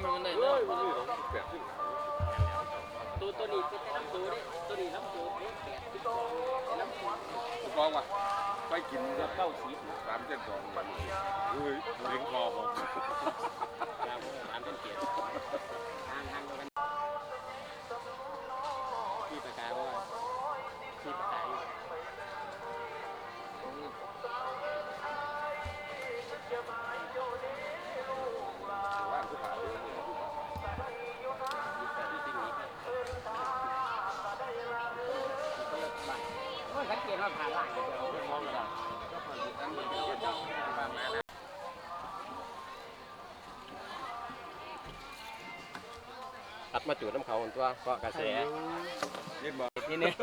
ำมันได้เฮ้เนะยมันมีของแปดขึ้นตัวตัวนี้เป็นน้ำตัวนี่ตัวนี้น้ำตัวนี่แปดที่น้ำตัวกองว่ะไปกินเก้าสิบสามเส้นสองมันเฮ้ยเลี้ยงคอผมสามเป็นเกียร ตว่าผ่านล่างเดียวมองกันแล้วตัดมาจูดน้ำเขาตัวเกาะกระแสเล่นบอลนี่นี่ย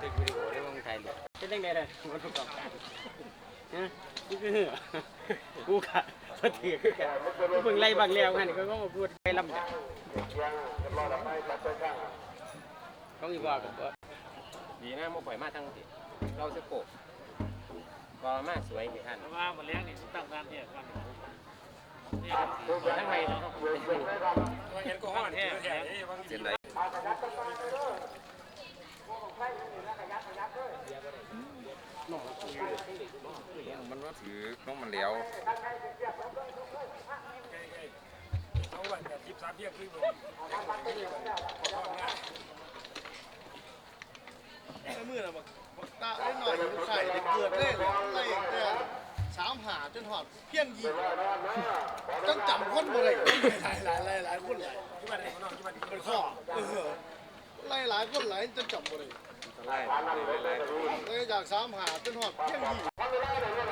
ตึกวิดีโอได้วงไทยเลยเป็นยังไงเลยมันประกอบการฮะกูคือกูกะ พอถือคือกันเพิ่งไล่บางแล้วกันก็ก็มาพูดไปลำดับเขาอีบอกกับว่าดีนะมาปล่อยมาทั้งทีเราจะโกบก็มาสวยที่ท่านว่ามันเลี้ยงนี่ตั้งนานเนี่ยกันทั้งไปเห็นก็ห้อนแท้เส้นไหนมัน ว่าถือน้องมันเลียวเอาวันแบบยิบสามเที่ยงคืนมือน่ะบอกตาได้หน่อยไข่เกิดได้เลยอะไรเนี่ยสามหาจนหอดเพี้ยนยีต้องจำคนบ่ได้หลายหลายหลายหลายคนหลายขึ้นไหนของน้องที่บ้านเป็นข้อเออหลายหลายคนหลายจนจำบ่ได้ไล่ไล่เลยจากสามหาจนหอดเพี้ยนยี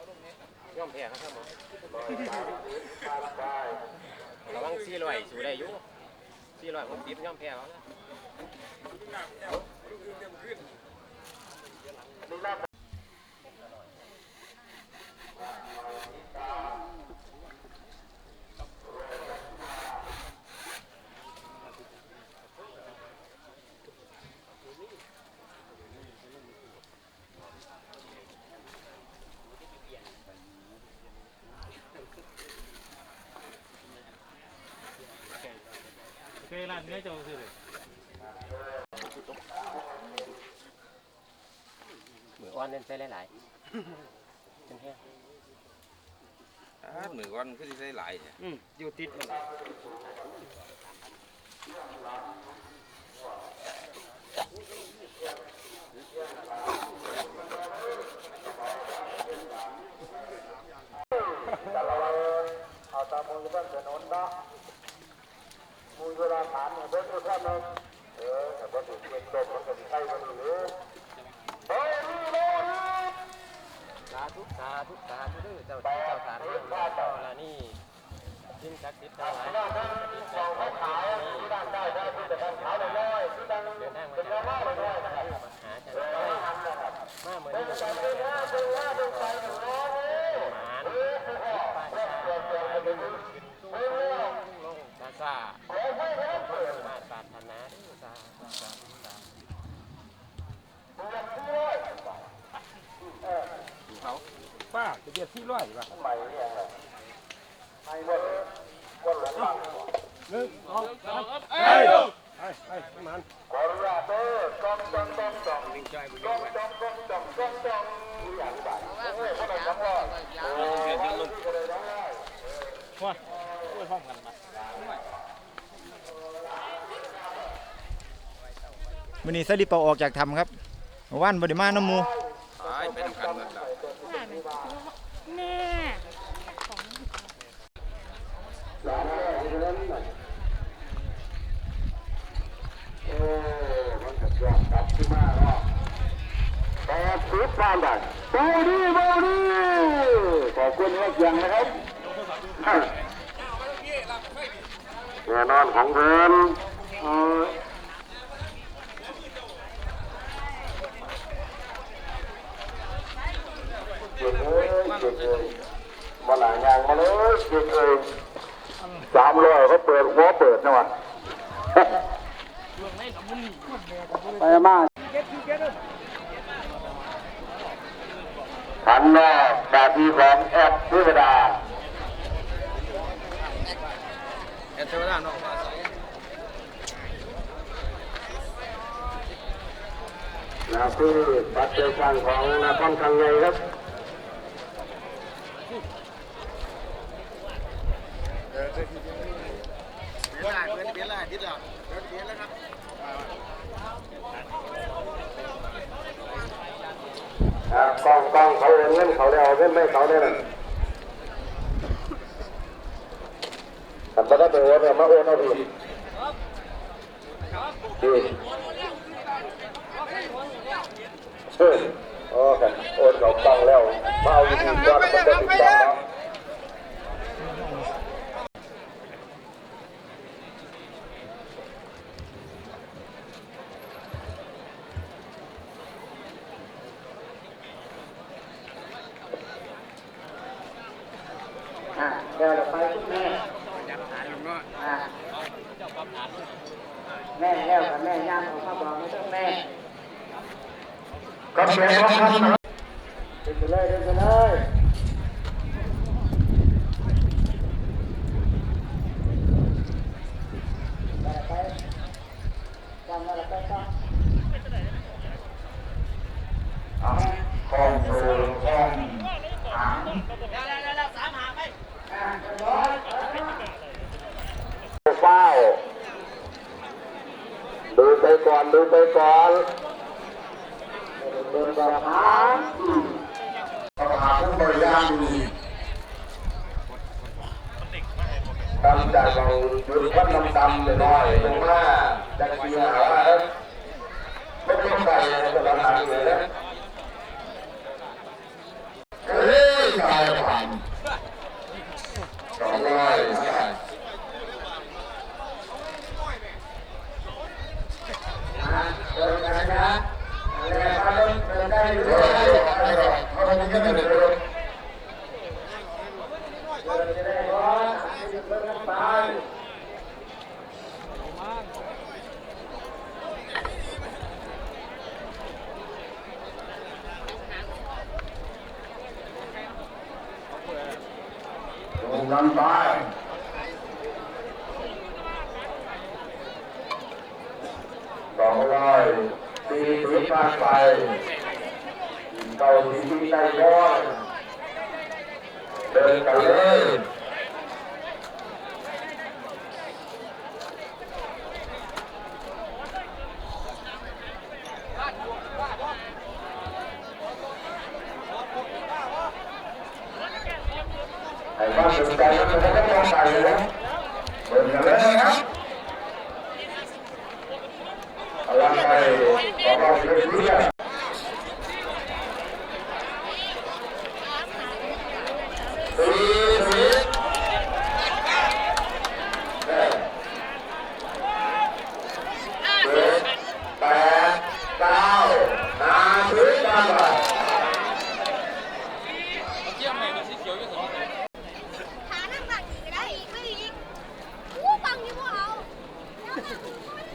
ย่อมแพ้ครับผมระวังสี่ร้อยสูได้อยู่สี่ร้อยผมติดย่อมแพ้แล้วนะานเนื้อเจ้าคือเลยมืออ่อนเล่นใส่หลายๆเป็นแห้งอ้าวหนึ่งวันก็จะได้หลายเนี่ยอืมอยู่ติดมัน ธุสาธุเด้อเจ้าที่เจ้าทานเรื่องเจ้าละนี่ สิ่งศักดิ์สิทธิ์ทั้งหลายที่ะขอให้นี่เดินทางมา จากไหนมาหาจังไดมามือนเราเป็นหมานป้าชาเป็นขึ้นสูงลงซาซามาปรารถนาเด้อสาธุสาธุสาธุป้าจะเบียดที่ร้อยป่ะเอ้ยไอ้ไอ้ประมาณวิ่งจอยบุญยังไงวันนี้สลิปเอาออกจากถ้ำครับว่านบดิมาน้ำมูไปทำกันหมดแล้ว แม่ของ ขอบคุณมากยังนะครับแน่นอนของเพิ่นเอ่อเจ็บเอ้ยเจ็บเอ้ยมาหลายอย่างมาเลยเจ็บเอ้ยสามร้อยเขาเปิดหัวเปิดนะวะไปมา ขันนอกแบบทีของแอดเทวดาแอดเทวดาเนาะมาใส่นะคือปัจจัยสร้างของนาคอมทางไงครับเวลาเพื่อนเวลายทิศละเดี๋ยวเดี๋ยวแล้วครับ อ่า กองกองเขาเงินเขาได้เอาเงินไม่เขาได้นั่นแต่ไม่ได้ไปโอนเอามาโอนเอาผิดดีเออโอเคโอนเขากองแล้วมาเอาอีกทีก่อนมันจะติดต่อเนาะ อะเดี๋ยวเราไปคุณแม่อะแม่แล้วกับแม่ย่างของข้าบอกไม่ต้องแม่ก็เสียงของท่านนะเดินไปเลยเดินไปเลยไปจำอะไรไปต่ออะของโซ่ของ เฝ้าดูไป ก่อนดูไปก่อนเดินก่อนหาเขาหาผู้บริยางดีทำจากเราหยุดวัดดำดำๆหน่อยลงมาจากเกียร์หาว่าไม่ต้องใส่ในกระดานเลยนะเฮ้ยกายผ่านสองร้อยนะ เดินกันนะเดินมาเดินเดินได้อยู่เลยอะไรก็เขาไม่ได้เดินเดินเดินจะได้ร้อนเดินกันไป ลงกันไปสองร้อยสี่สิบผ่านไปเก้าสิบใจร้อน เดินกันเลยไอ้บ้านสนใจก็ไม่ต้องใส่เลยนะเดินกันเลยนะครับ อะไรไปขอเราเพื่อน สี่สิบเออเจ็ดแปดเก้าห้าสิบกันไป หานั่งบังอีกก็ได้อีกไม่อีกอู้บังอยู่พวกเอาแล้วบังอยู่พวกไม่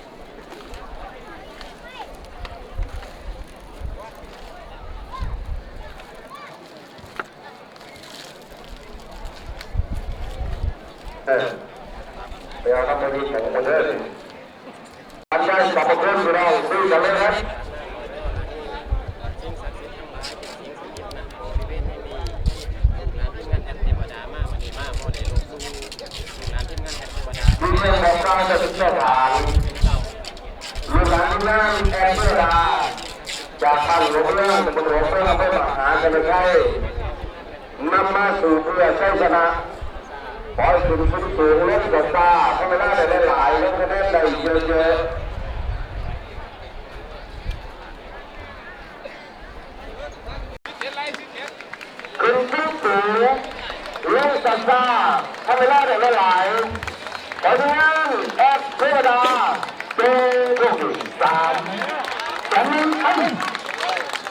เออไปเอาน้ำมันของคนเด้อ อันใดสรรพคุณเราคุยกันเลยครับอกดิ์สิทธิ์ทั้งหลายเป็นสิ่งสถิตนะบริเวณแห่งนี้งานที่งานแอดเทวดามาวันนี้มาบ่ได้ลงสู่งานที่งานเรื่องของการจะศึกษาฐานเป็นเก่าลูกหลานนั่งแอนเพื่อดาจากท่านหลวงเรื่องบนหลวงเพื่อเพื่อมหากันใช่นำมาสู่เพื่อใช้ชนะขอให้ถึงสูงสูงเล่นกับตาให้ไม่ได้ได้หลายเล่นคะแนนได้เยอะๆขึ้น สูงสูงเล่นกับตาให้ไม่ได้ได้หลายขอทุกท่านแอปเทวดาเป็นลูกสามสองหนึ่งครับ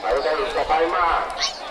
ไปได้สบาย มาก